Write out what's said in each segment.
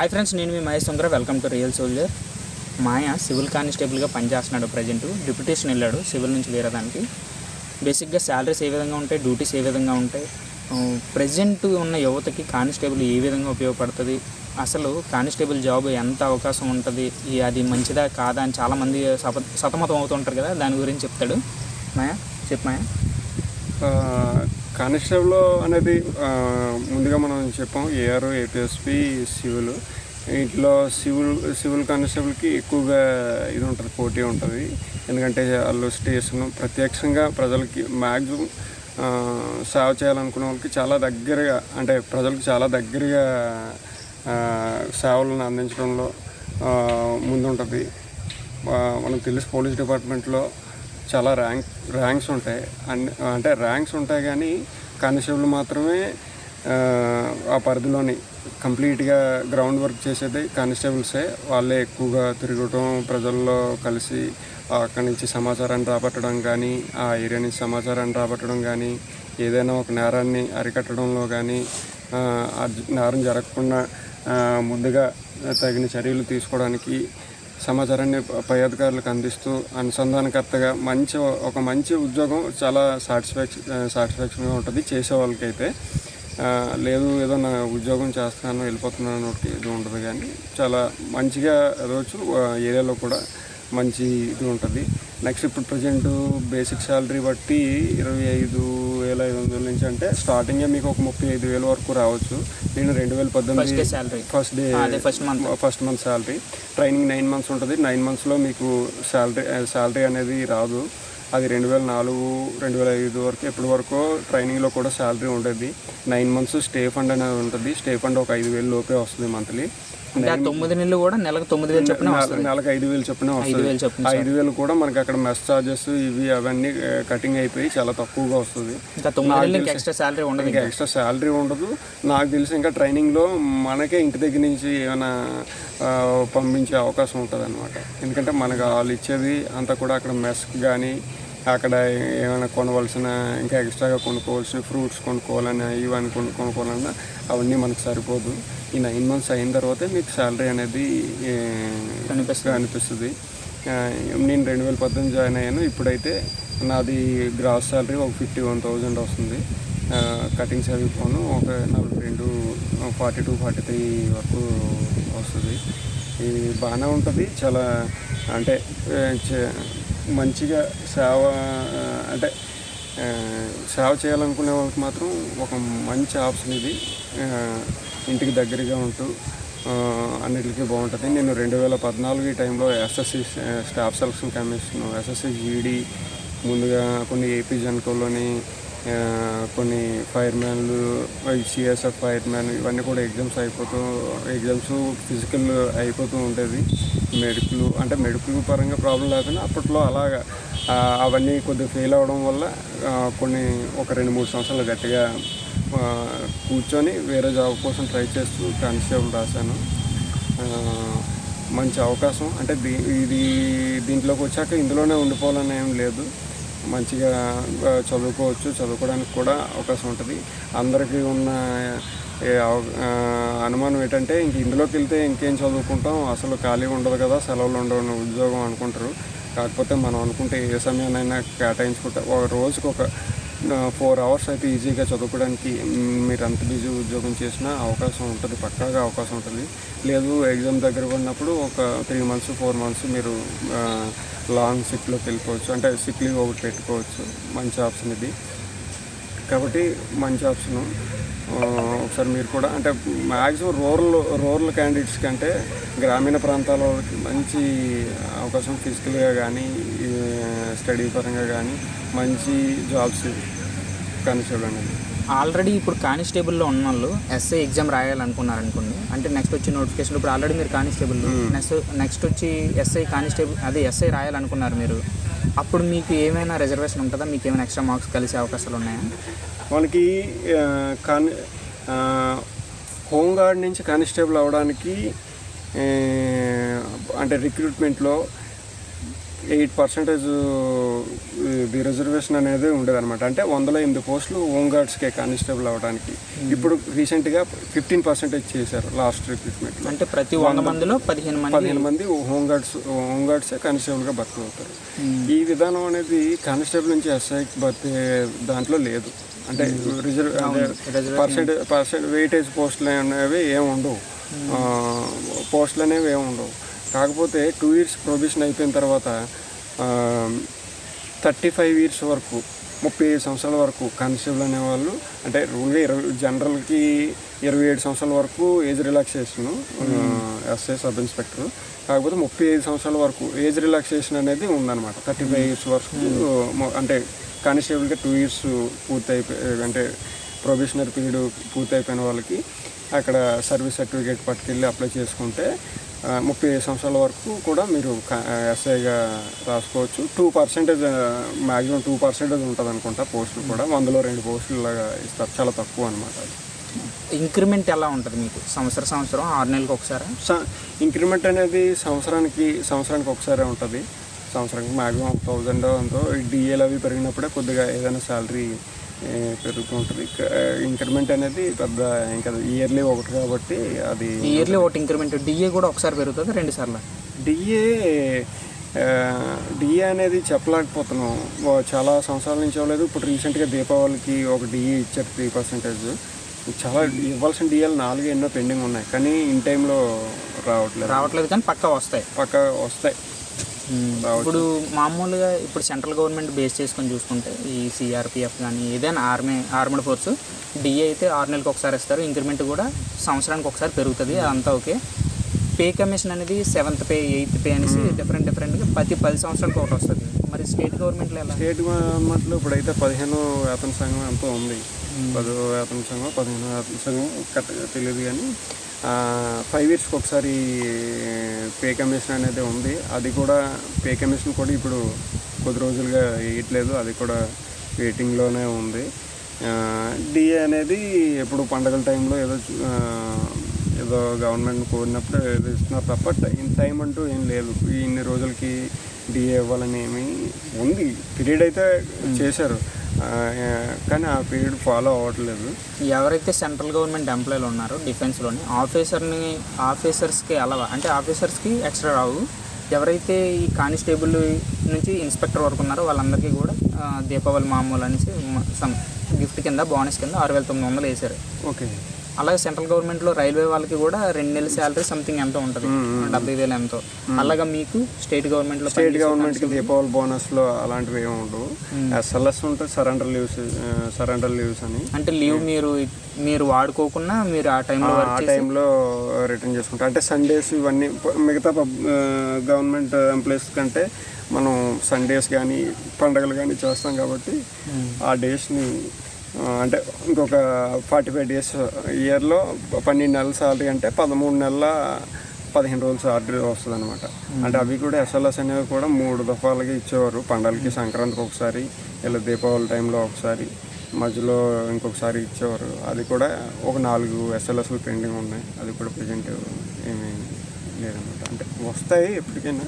Hi friends నేను మీ Mahesh Sundara. Welcome to real soldier Maya civil కానిస్టేబుల్గా పనిచేస్తున్నాడు present. Deputation వెళ్ళాడు సివిల్ నుంచి వేరే దానికి. బేసిక్గా శాలరీస్ ఏ విధంగా ఉంటాయి డ్యూటీస్ ఏ విధంగా ఉంటాయి? ప్రజెంట్ ఉన్న యువతకి కానిస్టేబుల్ ఏ విధంగా ఉపయోగపడుతుంది? అసలు కానిస్టేబుల్ జాబ్ ఎంత అవకాశం ఉంటుంది? అది మంచిదా కాదా అని చాలామంది సప సతమతం అవుతుంటారు కదా దాని గురించి చెప్తాడు. మాయా చెప్పు మాయా. కానిస్టేబుల్ అనేది ముందుగా మనం చెప్పాం ఏఆర్ ఏపీఎస్పి సివిల్. ఇంట్లో సివిల్ సివిల్ కానిస్టేబుల్కి ఎక్కువగా ఇది ఉంటుంది పోటీ ఉంటుంది. ఎందుకంటే వాళ్ళు స్టేషన్ ప్రత్యక్షంగా ప్రజలకి మ్యాక్సిమం సేవ చేయాలనుకునే వాళ్ళకి చాలా దగ్గరగా అంటే ప్రజలకు చాలా దగ్గరగా సేవలను అందించడంలో ముందుంటుంది. మనకు తెలుసు పోలీస్ డిపార్ట్మెంట్లో చాలా ర్యాంక్ ర్యాంక్స్ ఉంటాయి. అన్ని అంటే ర్యాంక్స్ ఉంటాయి కానీ కానిస్టేబుల్ మాత్రమే ఆ, పరిధిలోని కంప్లీట్గా గ్రౌండ్ వర్క్ చేసేది కానిస్టేబుల్సే వాళ్ళే ఎక్కువగా తిరగటం ప్రజల్లో కలిసి అక్కడి నుంచి సమాచారాన్ని రాబట్టడం కానీ ఆ ఏరియా నుంచి సమాచారాన్ని రాబట్టడం కానీ ఏదైనా ఒక నేరాన్ని అరికట్టడంలో కానీ ఆ, నేరం జరగకుండా ముందుగా తగిన చర్యలు తీసుకోవడానికి సమాచారాన్ని పై అధికారులకు అందిస్తూ అనుసంధానకర్తగా మంచి ఒక మంచి ఉద్యోగం చాలా సాటిస్ఫాక్షన్ సాటిస్ఫాక్షన్గా ఉంటుంది చేసే వాళ్ళకైతే. లేదు ఏదో నా ఉద్యోగం చేస్తున్నాను వెళ్ళిపోతున్నాను ఇది ఉండదు కానీ చాలా మంచిగా రోజు ఏరియాలో కూడా మంచి ఇది ఉంటుంది. నెక్స్ట్ ఇప్పుడు ప్రజెంట్ బేసిక్ శాలరీ బట్టి ఇరవై ఐదు వేల ఐదు వందల నుంచి అంటే స్టార్టింగే మీకు ఒక ముప్పై ఐదు వేల వరకు రావచ్చు. నేను రెండు వేల పద్దెనిమిది first day first month first month salary training nine months ఉంటుంది. నైన్ మంత్స్లో మీకు శాలరీ శాలరీ అనేది రాదు. అది రెండు వేల నాలుగు రెండు వేల ఐదు వరకు ఎప్పటి వరకు ట్రైనింగ్లో కూడా శాలరీ ఉంటుంది నైన్ మంత్స్ స్టే ఫండ్ అనేది ఉంటుంది. స్టే ఫండ్ ఒక ఐదు వేలు లోపే వస్తుంది మంత్లీ అంటే ఆ తొమ్మిది నెలలు కూడా నెలకు తొమ్మిది వేలు చొప్పున వస్తుంది. నెలకు ఐదు వేలు చొప్పున వస్తుంది. ఐదు వేలు కూడా మనకి అక్కడ మెస్ చార్జెస్ ఇవి అవన్నీ కటింగ్ అయిపోయి చాలా తక్కువగా వస్తుంది. ఇంకా తొమ్మిది నెలలు ఇంకా ఎక్స్ట్రా శాలరీ ఉండదు ఇంకా ఎక్స్ట్రా శాలరీ ఉండదు. నాకు తెలిసి ఇంకా ట్రైనింగ్లో మనకే ఇంటి దగ్గర నుంచి ఏమైనా పంపించే అవకాశం ఉంటుంది అనమాట ఎందుకంటే మనకు వాళ్ళు ఇచ్చేది అంతా కూడా అక్కడ మెస్ కానీ అక్కడ ఏమైనా కొనవలసిన ఇంకా ఎక్స్ట్రాగా కొనుక్కోవాల్సిన ఫ్రూట్స్ కొనుక్కోవాలన్నా ఇవన్నీ కొను కొనుక్కోవాలన్నా అవన్నీ మనకు సరిపోదు. ఈ నైన్ మంత్స్ అయిన తర్వాతే మీకు శాలరీ అనేది కనిపిస్తుంది. అనిపిస్తుంది నేను రెండు వేల పద్దెనిమిది జాయిన్ అయ్యాను. ఇప్పుడైతే నాది గ్రాస్ శాలరీ ఒక ఫిఫ్టీ వన్ థౌజండ్ వస్తుంది. కటింగ్స్ అవి పోను ఒక నలభై రెండు ఫార్టీ టూ ఫార్టీ త్రీ వరకు వస్తుంది. ఇది బాగానే ఉంటుంది. చాలా అంటే మంచిగా సేవ అంటే సేవ చేయాలనుకునే వాళ్ళకి మాత్రం ఒక మంచి ఆప్షన్ ఇది. ఇంటికి దగ్గరగా ఉంటూ అన్నిటికీ బాగుంటుంది. నేను రెండు వేల పద్నాలుగు ఈ టైంలో SSC staff selection commission SSC GD ముందుగా కొన్ని ఏపీ జన్కోలోని కొన్ని ఫైర్ మ్యాన్లు సిఎస్ఎఫ్ ఫైర్ మ్యాన్ ఇవన్నీ కూడా ఎగ్జామ్స్ అయిపోతూ ఎగ్జామ్స్ ఫిజికల్ అయిపోతూ ఉండేది మెడికల్ అంటే మెడికల్ పరంగా ప్రాబ్లం లేకుండా అప్పట్లో అలాగా అవన్నీ కొద్దిగా ఫెయిల్ అవ్వడం వల్ల కొన్ని ఒక రెండు మూడు సంవత్సరాలు గట్టిగా కూర్చొని వేరే జాబ్ కోసం ట్రై చేస్తూ కానిస్టేబుల్ రాశాను. మంచి అవకాశం. అంటే దీ ఇది దీంట్లోకి వచ్చాక ఇందులోనే ఉండిపోవాలని ఏం లేదు. మంచిగా చదువుకోవచ్చు చదువుకోవడానికి కూడా అవకాశం ఉంటుంది. అందరికీ ఉన్న ఏ అవ- అనుమానం ఏంటంటే ఇంక ఇందులోకి వెళ్తే ఇంకేం చదువుకుంటాం? అసలు ఖాళీ ఉండదు కదా సెలవులు ఉండవు ఉద్యోగం అనుకుంటారు. కాకపోతే మనం అనుకుంటే ఏ సమయాన్నైనా కేటాయించుకుంటే ఒక రోజుకి ఒక ఫోర్ అవర్స్ అయితే ఈజీగా చదువుకోవడానికి మీరు అంత బిజీ ఉద్యోగం చేసినా అవకాశం ఉంటుంది పక్కాగా అవకాశం ఉంటుంది. లేదు ఎగ్జామ్ దగ్గర ఉన్నప్పుడు ఒక త్రీ మంత్స్ ఫోర్ మంత్స్ మీరు లాంగ్ సిక్లోకి వెళ్ళిపోవచ్చు. అంటే సిక్ లీవ్ ఒకటి పెట్టుకోవచ్చు మంచి ఆప్షన్ ఇది. కాబట్టి మంచి ఆప్షను ఒకసారి మీరు కూడా అంటే మ్యాక్సిమం రూరల్ రూరల్ క్యాండిడేట్స్ కంటే గ్రామీణ ప్రాంతాల వాళ్ళకి మంచి అవకాశం ఫిజికల్గా కానీ స్టడీ పరంగా కానీ మంచి జాబ్స్ కానిస్టేబుల్ అనేది ఆల్రెడీ ఇప్పుడు కానిస్టేబుల్లో ఉన్న వాళ్ళు ఎస్ఐ ఎగ్జామ్ రాయాలనుకున్నారు అనుకోండి. అంటే నెక్స్ట్ వచ్చి నోటిఫికేషన్ ఇప్పుడు ఆల్రెడీ మీరు కానిస్టేబుల్ నెక్స్ట్ నెక్స్ట్ వచ్చి ఎస్ఐ కానిస్టేబుల్ అదే ఎస్ఐ రాయాలనుకున్నారు మీరు. అప్పుడు మీకు ఏమైనా రిజర్వేషన్ ఉంటుందా? మీకు ఏమైనా ఎక్స్ట్రా మార్క్స్ కలిసే అవకాశాలు ఉన్నాయా? మనకి ఆ, కాని హోంగార్డ్ నుంచి కానిస్టేబుల్ అవ్వడానికి అంటే రిక్రూట్మెంట్లో ఎయిట్ పర్సెంటేజ్ ది రిజర్వేషన్ అనేది ఉండేదన్నమాట. అంటే వందలో ఎనిమిది పోస్టులు హోమ్ గార్డ్స్కే కానిస్టేబుల్ అవ్వడానికి ఇప్పుడు రీసెంట్గా ఫిఫ్టీన్ పర్సెంటేజ్ చేశారు లాస్ట్ రిక్రూట్మెంట్లో. అంటే ప్రతి వంద మందిలో పదిహేను మంది పదిహేను మంది హోమ్ గార్డ్స్ హోమ్ గార్డ్సే కానిస్టేబుల్గా భర్తీ అవుతారు ఈ విధానం అనేది కానిస్టేబుల్ నుంచి ఎస్ఐకి భర్తీ దాంట్లో లేదు. అంటే రిజర్వ్ అంటే పర్సెంట్ పర్సెంట్ వెయిటేజ్ పోస్టులు అనేవి ఏమి ఉండవు. పోస్టులు అనేవి ఏమి ఉండవు. కాకపోతే టూ ఇయర్స్ ప్రొబిషన్ అయిపోయిన తర్వాత థర్టీ ఫైవ్ ఇయర్స్ వరకు ముప్పై ఐదు సంవత్సరాల వరకు కానిస్టేబుల్ అనేవాళ్ళు అంటే రూల్గా ఇరవై జనరల్కి ఇరవై ఏడు సంవత్సరాల వరకు age relaxation SI sub inspector కాకపోతే ముప్పై ఐదు సంవత్సరాల వరకు ఏజ్ రిలాక్సేషన్ అనేది ఉందన్నమాట. థర్టీ ఫైవ్ ఇయర్స్ వరకు మొ- అంటే కానిస్టేబుల్గా టూ ఇయర్స్ పూర్తి అయిపోయి అంటే ప్రొబేషనరీ పీరియడ్ పూర్తి అయిపోయిన వాళ్ళకి అక్కడ సర్వీస్ సర్టిఫికేట్ పట్టుకెళ్ళి అప్లై చేసుకుంటే ముప్పై సంవత్సరాల వరకు కూడా మీరు ఎస్ఐగా రాసుకోవచ్చు. Two percentage maximum two percentage ఉంటుంది అనుకుంటా పోస్టులు కూడా. వందలో రెండు పోస్టులు లాగా ఇస్తారు. చాలా తక్కువ అనమాట అది. ఇంక్రిమెంట్ ఎలా ఉంటుంది మీకు? సంవత్సరం సంవత్సరం ఆరు నెలలకు ఒకసారి? ఇంక్రిమెంట్ అనేది సంవత్సరానికి సంవత్సరానికి ఒకసారి ఉంటుంది. సంవత్సరానికి మ్యాక్సిమం థౌజండ్ అంతో డిఏలు అవి పెరిగినప్పుడే కొద్దిగా ఏదైనా శాలరీ పెరుగుతూ ఉంటుంది ఇంక్రిమెంట్ అనేది పెద్ద ఇంకా ఇయర్లీ ఒకటి కాబట్టి అది ఇయర్లీ ఒకటి ఇంక్రిమెంట్ డిఏ కూడా ఒకసారి పెరుగుతుంది రెండు సార్లు. డిఏ డిఏ అనేది చెప్పలేకపోతున్నాం. చాలా సంవత్సరాల నుంచి అవ్వలేదు. ఇప్పుడు రీసెంట్గా దీపావళికి ఒక డిఏ ఇచ్చారు త్రీ పర్సెంటేజ్ చాలా ఇవ్వాల్సిన డిఏలు నాలుగు ఎన్నో పెండింగ్ ఉన్నాయి. కానీ ఇన్ టైంలో రావట్లేదు. రావట్లేదు కానీ పక్కా వస్తాయి. పక్క వస్తాయి. ఇప్పుడు మామూలుగా ఇప్పుడు సెంట్రల్ గవర్నమెంట్ బేస్ చేసుకొని చూసుకుంటే ఈ సిఆర్పిఎఫ్ కానీ ఏదైనా ఆర్మీ ఆర్మడ్ ఫోర్స్ డిఏ అయితే ఆరు నెలలకు ఒకసారి ఇస్తారు. ఇంక్రిమెంట్ కూడా సంవత్సరానికి ఒకసారి పెరుగుతుంది. అదంతా ఓకే. పే కమిషన్ అనేది సెవెంత్ పే ఎయిత్ పే అనేసి డిఫరెంట్ డిఫరెంట్గా ప్రతి పది సంవత్సరాలకు ఒకటి వస్తుంది. మరి స్టేట్ గవర్నమెంట్లో ఎలా? స్టేట్ గవర్నమెంట్లో ఇప్పుడైతే పదిహేను వేతన సంఘం ఎంతో ఉంది. పదో వేతన సంఘం పదిహేను వేతన సంఘం కరెక్ట్గా తెలియదు కానీ ఫైవ్ ఇయర్స్కి ఒకసారి పే కమిషన్ అనేది ఉంది. అది కూడా పే కమిషన్ కూడా ఇప్పుడు కొద్ది రోజులుగా వేయట్లేదు. అది కూడా వెయిటింగ్లోనే ఉంది. డిఏ అనేది ఎప్పుడు పండగల టైంలో ఏదో ఏదో గవర్నమెంట్ కోరినప్పుడు ఏదో ఇస్తున్నారు తప్ప టైం టైం అంటూ ఏం లేదు. ఈ ఇన్ని రోజులకి డిఏ ఏమి ఉంది. పీరియడ్ అయితే చేశారు. కానీ ఆ పీరియడ్ ఫాలో అవ్వట్లేదు. ఎవరైతే సెంట్రల్ గవర్నమెంట్ ఎంప్లాయీలు ఉన్నారో డిఫెన్స్లోని ఆఫీసర్ని ఆఫీసర్స్కి అలవా? అంటే ఆఫీసర్స్కి ఎక్స్ట్రా రావు. ఎవరైతే ఈ కానిస్టేబుల్ నుంచి ఇన్స్పెక్టర్ వరకు ఉన్నారో వాళ్ళందరికీ కూడా దీపావళి మామూలు అనేసి సమ్ గిఫ్ట్ కింద బోనస్ కింద ఆరు వేల తొమ్మిది వందలు వేశారు. ఓకే. అలాగే సెంట్రల్ గవర్నమెంట్లో రైల్వే వాళ్ళకి కూడా రెండు నెలల శాలరీ సంథింగ్ ఎంతో ఉంటుంది. డెబ్బై వేలు ఎంతో. అలాగా మీకు స్టేట్ గవర్నమెంట్లో స్టేట్ గవర్నమెంట్కి దీపావళి బోనస్లో అలాంటివి ఏమి ఉండవు. ఎస్ఎల్ఎస్ ఉంటుంది సరెండర్ లీవ్స్ సరెండర్ లీవ్స్ అని. అంటే లీవ్ మీరు మీరు వాడుకోకుండా మీరు ఆ టైంలో ఆ టైంలో రిటర్న్ చేసుకుంటాం. అంటే సండేస్ ఇవన్నీ మిగతా గవర్నమెంట్ ఎంప్లాయీస్ కంటే మనం సండేస్ కానీ పండగలు కానీ చేస్తాం కాబట్టి ఆ డేస్ని అంటే ఇంకొక ఫార్టీ ఫైవ్ డేస్ ఇయర్లో పన్నెండు నెలల సాలరీ అంటే పదమూడు నెలల పదిహేను రోజులు సాలరీ వస్తుంది అనమాట అంటే అవి కూడా ఎస్ఎల్ఎస్ అనేవి కూడా మూడు దఫాలుగా ఇచ్చేవారు. పండగలకి సంక్రాంతికి ఒకసారి ఇలా దీపావళి టైంలో ఒకసారి మధ్యలో ఇంకొకసారి ఇచ్చేవారు. అది కూడా ఒక నాలుగు ఎస్ఎల్ఎస్లు పెండింగ్ ఉన్నాయి. అది కూడా ప్రజెంట్ ఏమీ లేదన్నమాట. అంటే వస్తాయి ఎప్పటికైనా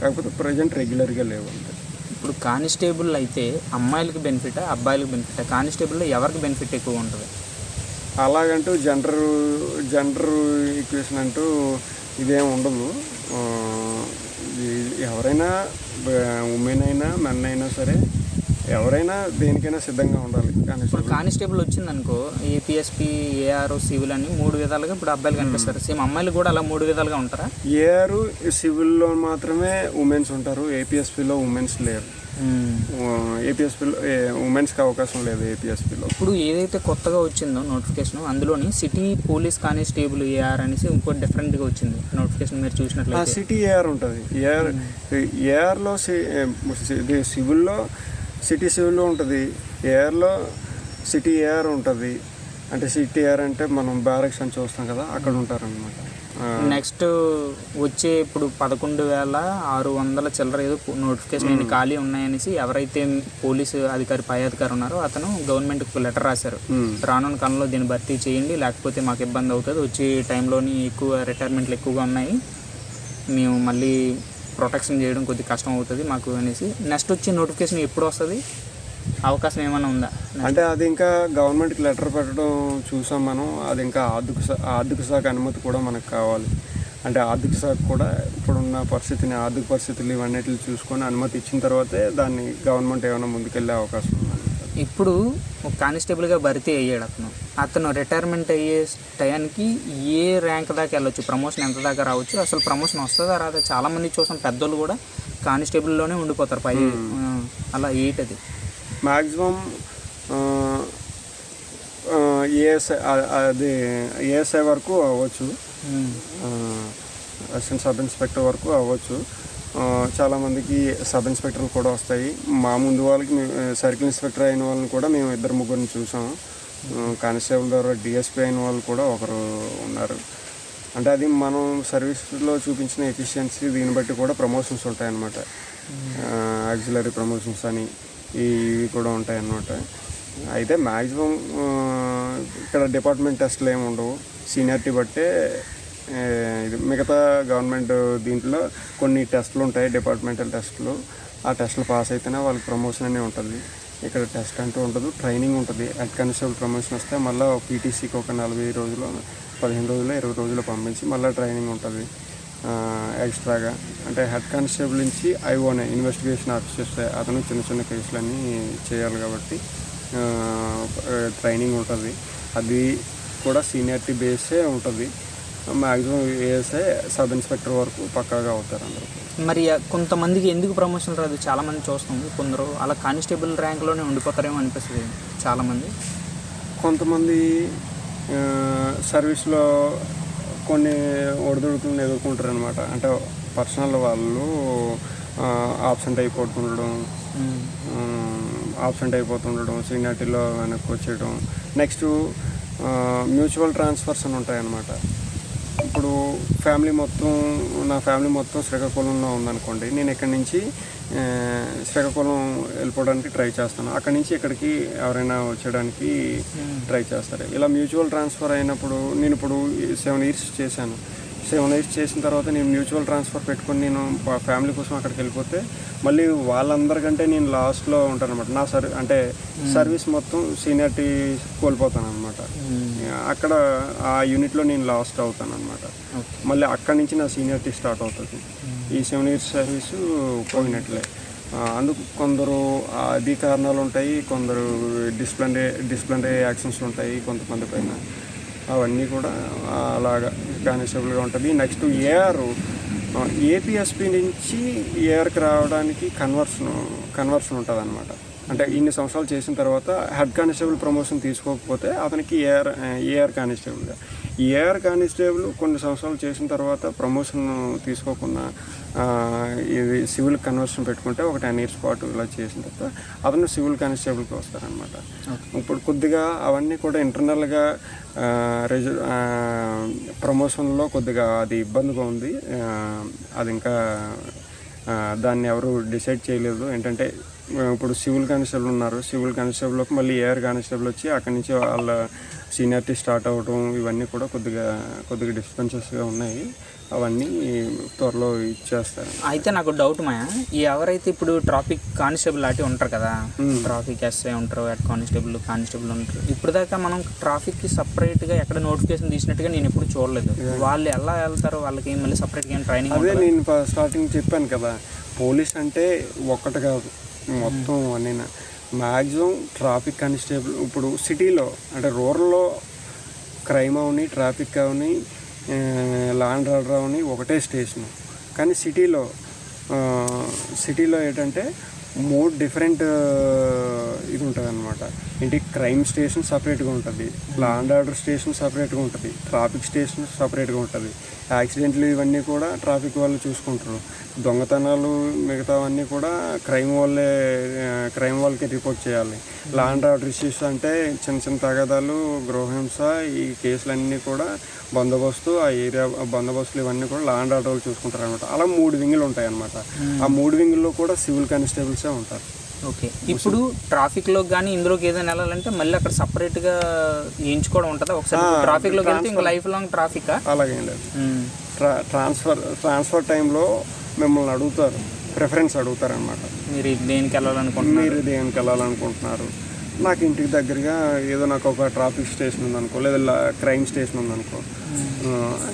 కాకపోతే ప్రజెంట్ రెగ్యులర్గా లేవు అంతే. ఇప్పుడు కానిస్టేబుల్ అయితే అమ్మాయిలకి బెనిఫిట్ అబ్బాయిలకు బెనిఫిట్ కానిస్టేబుల్లో ఎవరికి బెనిఫిట్ ఎక్కువ ఉంటుంది? అలాగంటూ జెండర్ జెండర్ ఈక్వేషన్ అంటూ ఇదేం ఉండదు. ఎవరైనా ఉమెన్ అయినా మెన్ అయినా సరే ఎవరైనా దేనికైనా సిద్ధంగా ఉండాలి. ఇప్పుడు కానిస్టేబుల్ వచ్చిందనుకో ఏపీఎస్పీ ఏఆర్ సివిల్ అని మూడు విధాలుగా ఇప్పుడు అబ్బాయిలు కనిపిస్తారు. సేమ్ అమ్మాయిలు కూడా అలా మూడు విధాలుగా ఉంటారా? ఏఆర్ సివిల్లో మాత్రమే ఉమెన్స్ ఉంటారు. ఏపీఎస్పీలో ఉమెన్స్ లేరు. ఏపీఎస్పీలో ఉమెన్స్కి అవకాశం లేదు ఏపీఎస్పీలో. ఇప్పుడు ఏదైతే కొత్తగా వచ్చిందో నోటిఫికేషన్ అందులోని సిటీ పోలీస్ కానిస్టేబుల్ ఏఆర్ అనేసి ఇంకో డిఫరెంట్గా వచ్చింది. నోటిఫికేషన్ మీరు చూసినట్లయితే. సిటీ ఏఆర్ ఉంటుంది. ఏఆర్ ఏఆర్లో ఇది సివిల్లో సిటీ సివిల్లో ఉంటుంది. ఏఆర్లో సిటీ ఏఆర్ ఉంటుంది. అంటే సిటీ ఏఆర్ అంటే మనం బ్యారక్స్ అని చూస్తాం కదా అక్కడ ఉంటారనమాట నెక్స్ట్ వచ్చే ఇప్పుడు పదకొండు వేల ఆరు వందల చిల్లర ఏదో నోటిఫికేషన్ ఎన్ని ఖాళీ ఉన్నాయనేసి ఎవరైతే పోలీసు అధికారి పై అధికారి ఉన్నారో అతను గవర్నమెంట్కి లెటర్ రాశారు. రానున్న కాలంలో దీన్ని భర్తీ చేయండి లేకపోతే మాకు ఇబ్బంది అవుతుంది. వచ్చే టైంలోని ఎక్కువ రిటైర్మెంట్లు ఎక్కువగా ఉన్నాయి. మేము మళ్ళీ ప్రొటెక్షన్ చేయడం కొద్ది కష్టం అవుతుంది మాకు అనేసి. నెక్స్ట్ వచ్చే నోటిఫికేషన్ ఎప్పుడు వస్తుంది? అవకాశం ఏమైనా ఉందా? అంటే అది ఇంకా గవర్నమెంట్కి లెటర్ పెట్టడం చూసాం మనం. అది ఇంకా ఆర్థిక ఆర్థిక శాఖ అనుమతి కూడా మనకు కావాలి. అంటే ఆర్థిక శాఖ కూడా ఇప్పుడున్న పరిస్థితిని ఆర్థిక పరిస్థితులు ఇవన్నిటిని చూసుకొని అనుమతి ఇచ్చిన తర్వాతే దాన్ని గవర్నమెంట్ ఏమైనా ముందుకెళ్ళే అవకాశం ఇప్పుడు ఒక కానిస్టేబుల్గా భర్తీ అయ్యాడు అతను. అతను రిటైర్మెంట్ అయ్యే టయానికి ఏ ర్యాంక్ దాకా వెళ్ళొచ్చు? ప్రమోషన్ ఎంత దాకా రావచ్చు? అసలు ప్రమోషన్ వస్తుందా రాదా? చాలా మంది చూసాం పెద్దోళ్ళు కూడా కానిస్టేబుల్లోనే ఉండిపోతారు పై అలా ఏంటి అది. మ్యాక్సిమం ఏఎస్ఐ అది ఏఎస్ఐ వరకు అవ్వచ్చు. అసిస్టెంట్ సబ్ ఇన్స్పెక్టర్ వరకు అవ్వచ్చు. చాలామందికి సబ్ ఇన్స్పెక్టర్లు కూడా వస్తాయి. మా ముందు వాళ్ళకి మేము, సర్కిల్ ఇన్స్పెక్టర్ అయిన వాళ్ళని కూడా మేము ఇద్దరు ముగ్గురిని చూసాం. కానిస్టేబుల్ ద్వారా డిఎస్పీ అయిన వాళ్ళు కూడా ఒకరు ఉన్నారు. అంటే అది మనం సర్వీస్లో చూపించిన ఎఫిషియన్సీ దీన్ని బట్టి కూడా ప్రమోషన్స్ ఉంటాయన్నమాట. ఆక్సిలరీ ప్రమోషన్స్ అని ఇవి కూడా ఉంటాయన్నమాట. అయితే మ్యాక్సిమం ఇక్కడ డిపార్ట్మెంట్ టెస్ట్లు ఏమి ఉండవు. సీనియారిటీ బట్టే ఇది మిగతా గవర్నమెంట్ దీంట్లో కొన్ని టెస్టులు ఉంటాయి డిపార్ట్మెంటల్ టెస్టులు. ఆ టెస్టులు పాస్ అయితేనే వాళ్ళకి ప్రమోషన్ అనేది ఉంటుంది. ఇక్కడ టెస్ట్ అంటూ ఉండదు ట్రైనింగ్ ఉంటుంది. హెడ్ కానిస్టేబుల్ ప్రమోషన్ వస్తే మళ్ళీ పీటీసీకి ఒక నలభై రోజులు పదిహేను రోజులు ఇరవై రోజులు పంపించి మళ్ళీ ట్రైనింగ్ ఉంటుంది. ఎక్స్ట్రాగా. అంటే హెడ్ కానిస్టేబుల్ నుంచి ఐఓనే ఇన్వెస్టిగేషన్ ఆఫీసర్స్ అతను చిన్న చిన్న కేసులన్నీ చేయాలి కాబట్టి ట్రైనింగ్ ఉంటుంది. అది కూడా సీనియారిటీ బేసే ఉంటుంది. మ్యాక్సిమం ఏఎస్ఐ సబ్ ఇన్స్పెక్టర్ వరకు పక్కాగా అవుతారు అందరూ. మరి కొంతమందికి ఎందుకు ప్రమోషన్ రాదు? చాలా మంది చూస్తాం కొందరు అలా కానిస్టేబుల్ ర్యాంక్లోనే ఉండిపోతారేమో అనిపిస్తుంది చాలామంది. కొంతమంది సర్వీస్లో కొన్ని ఒడిదుడుకులను ఎదుర్కొంటారు అనమాట అంటే పర్సనల్ వాళ్ళు ఆబ్సెంట్ అయిపోతుండడం ఆబ్సెంట్ అయిపోతుండడం సీనియారిటీలో వెనక్కి వచ్చేయడం. నెక్స్ట్ మ్యూచువల్ ట్రాన్స్ఫర్స్ అని ఉంటాయన్నమాట. ఇప్పుడు ఫ్యామిలీ మొత్తం నా ఫ్యామిలీ మొత్తం శ్రీకాకుళంలో ఉందనుకోండి. నేను ఇక్కడి నుంచి శ్రీకాకుళం వెళ్ళిపోవడానికి ట్రై చేస్తాను. అక్కడి నుంచి ఇక్కడికి ఎవరైనా వచ్చేయడానికి ట్రై చేస్తారు. ఇలా మ్యూచువల్ ట్రాన్స్ఫర్ అయినప్పుడు నేను ఇప్పుడు సెవెన్ ఇయర్స్ చేశాను. సెవెన్ ఇయర్స్ చేసిన తర్వాత నేను మ్యూచువల్ ట్రాన్స్ఫర్ పెట్టుకొని నేను ఫ్యామిలీ కోసం అక్కడికి వెళ్ళిపోతే మళ్ళీ వాళ్ళందరికంటే నేను లాస్ట్లో ఉంటాను అనమాట నా సర్ అంటే సర్వీస్ మొత్తం సీనియారిటీ కోల్పోతాను అనమాట అక్కడ ఆ యూనిట్లో నేను లాస్ట్ అవుతాను అనమాట మళ్ళీ అక్కడి నుంచి నా సీనియారిటీ స్టార్ట్ అవుతుంది. ఈ సెవెన్ ఇయర్స్ సర్వీసు పోయినట్లే. అందుకు కొందరు అది కారణాలు ఉంటాయి కొందరు డిసిప్లినరీ డిసిప్లినరీ యాక్షన్స్ ఉంటాయి కొంతమంది పైన. అవన్నీ కూడా అలాగా కానిస్టేబుల్గా ఉంటుంది. నెక్స్ట్ ఏఆర్ ఏపీఎస్పి నుంచి ఏఆర్కి రావడానికి కన్వర్షన్ కన్వర్షన్ ఉంటుంది అనమాట అంటే ఇన్ని సంవత్సరాలు చేసిన తర్వాత హెడ్ కానిస్టేబుల్ ప్రమోషన్ తీసుకోకపోతే అతనికి ఏఆర్ ఏఆర్ కానిస్టేబుల్గా. ఏఆర్ కానిస్టేబుల్ కొన్ని సంవత్సరాలు చేసిన తర్వాత ప్రమోషన్ తీసుకోకుండా ఇది సివిల్ కన్వర్షన్ పెట్టుకుంటే ఒక టెన్ ఇయర్స్ పాటు ఇలా చేసిన తర్వాత అతను సివిల్ కానిస్టేబుల్కి వస్తారనమాట ఇప్పుడు కొద్దిగా అవన్నీ కూడా ఇంటర్నల్గా రెజు ప్రమోషన్లో కొద్దిగా అది ఇబ్బందిగా ఉంది. అది ఇంకా దాన్ని ఎవరు డిసైడ్ చేయలేదు. ఏంటంటే ఇప్పుడు సివిల్ కానిస్టేబుల్ ఉన్నారు. సివిల్ కానిస్టేబుల్కి మళ్ళీ ఏఆర్ కానిస్టేబుల్ వచ్చి అక్కడి నుంచి వాళ్ళ సీనియారిటీ స్టార్ట్ అవ్వడం ఇవన్నీ కూడా కొద్దిగా కొద్దిగా డిస్పెన్సెస్గా ఉన్నాయి. అవన్నీ త్వరలో ఇచ్చేస్తారు అయితే నాకు డౌట్ మాయా ఈ ఎవరైతే ఇప్పుడు ట్రాఫిక్ కానిస్టేబుల్ లాంటి ఉంటారు కదా ట్రాఫిక్ ఎస్ఐ ఉంటారు హెడ్ కానిస్టేబుల్ కానిస్టేబుల్ ఉంటారు. ఇప్పుడు దాకా మనం ట్రాఫిక్కి సపరేట్గా ఎక్కడ నోటిఫికేషన్ తీసినట్టుగా నేను ఎప్పుడు చూడలేదు. వాళ్ళు ఎలా వెళ్తారు వాళ్ళకి మళ్ళీ సపరేట్గా ఏం ట్రైనింగ్ అదే నేను స్టార్టింగ్ చెప్పాను కదా పోలీస్ అంటే ఒక్కటి కాదు. మొత్తం అన్నీ మ్యాక్సిమం ట్రాఫిక్ కానిస్టేబుల్ ఇప్పుడు సిటీలో అంటే రూరల్లో క్రైమ్ అవని ట్రాఫిక్ అవని లాండ్ ఆర్డర్ అవని ఒకటే స్టేషన్ కానీ సిటీలో సిటీలో ఏంటంటే మూడు డిఫరెంట్ ఇది ఉంటుంది అనమాట ఏంటి? క్రైమ్ స్టేషన్ సపరేట్గా ఉంటుంది. లా అండ్ ఆర్డర్ స్టేషన్ సపరేట్గా ఉంటుంది. ట్రాఫిక్ స్టేషన్ సపరేట్గా ఉంటుంది. యాక్సిడెంట్లు ఇవన్నీ కూడా ట్రాఫిక్ వాళ్ళు చూసుకుంటారు. దొంగతనాలు మిగతావన్నీ కూడా క్రైమ్ వాళ్ళే క్రైమ్ వాళ్ళకి రిపోర్ట్ చేయాలి. లా అండ్ ఆర్డర్ ఇష్యూస్ అంటే చిన్న చిన్న తగాదాలు గృహహింస ఈ కేసులన్నీ కూడా బందోబస్తు ఆ ఏరియా బందోబస్తులు ఇవన్నీ కూడా లా అండ్ ఆర్డర్ వాళ్ళు చూసుకుంటారు అనమాట అలా మూడు వింగులు ఉంటాయి అనమాట ఆ మూడు వింగుల్లో కూడా సివిల్ కానిస్టేబుల్సే ఉంటారు. ఓకే. ఇప్పుడు ట్రాఫిక్లో కానీ ఇందులోకి ఏదైనా వెళ్ళాలంటే మళ్ళీ అక్కడ సపరేట్గా ఎంచుకోవడం ఉంటుందా? ఒకసారి ట్రాఫిక్లోకి వెళ్తే ఇంకా లైఫ్ లాంగ్ ట్రాఫిక్? అలాగేం లేదు ట్రా ట్రాన్స్ఫర్ ట్రాన్స్ఫర్ టైంలో మిమ్మల్ని అడుగుతారు. ప్రిఫరెన్స్ అడుగుతారు అనమాట మీరు దేనికి వెళ్ళాలనుకుంటున్నారు? మీరు దేనికి వెళ్ళాలనుకుంటున్నారు? నాకు ఇంటికి దగ్గరగా ఏదో నాకు ఒక ట్రాఫిక్ స్టేషన్ ఉందనుకో లేదా క్రైమ్ స్టేషన్ ఉందనుకో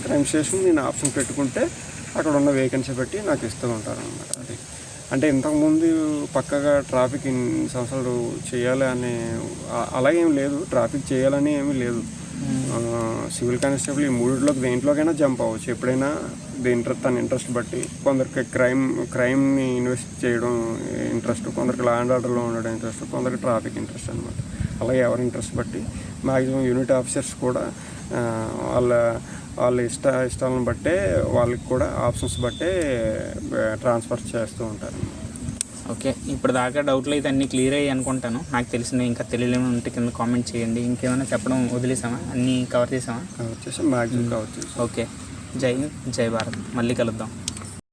క్రైమ్ స్టేషన్ నేను ఆప్షన్ పెట్టుకుంటే అక్కడ ఉన్న వేకెన్సీ పెట్టి నాకు ఇస్తూ ఉంటారు అనమాట అంటే ఇంతకుముందు పక్కగా ట్రాఫిక్ ఇన్ని సంవత్సరాలు చేయాలి అనే అలాగేం లేదు. ట్రాఫిక్ చేయాలని ఏమీ లేదు. సివిల్ కానిస్టేబుల్ ఈ మూడిట్లోకి దేంట్లోకైనా జంప్ అవ్వచ్చు. ఎప్పుడైనా దేంట్లో తన ఇంట్రెస్ట్ బట్టి కొందరికి క్రైమ్ క్రైమ్ని ఇన్వెస్ట్ చేయడం ఇంట్రెస్ట్ కొందరికి లా అండ్ ఆర్డర్లో ఉండడం ఇంట్రెస్ట్ కొందరికి ట్రాఫిక్ ఇంట్రెస్ట్ అనమాట అలాగే ఎవరి ఇంట్రెస్ట్ బట్టి మ్యాక్సిమం యూనిట్ ఆఫీసర్స్ కూడా వాళ్ళ వాళ్ళ ఇష్ట ఇష్టాలను బట్టే వాళ్ళకి కూడా ఆప్షన్స్ బట్టే ట్రాన్స్ఫర్ చేస్తూ ఉంటారు. ఓకే ఇప్పుడు దాకా డౌట్లు అయితే అన్నీ క్లియర్ అయ్యి అనుకుంటాను. నాకు తెలిసిన ఇంకా తెలియలేని ఉంటే కింద కామెంట్ చేయండి. ఇంకేమైనా చెప్పడం వదిలేసామా? అన్నీ కవర్ చేసామా? వచ్చేసి మ్యాక్సిమం కావచ్చు ఓకే జై హింద్ జై భారత్. మళ్ళీ కలుద్దాం.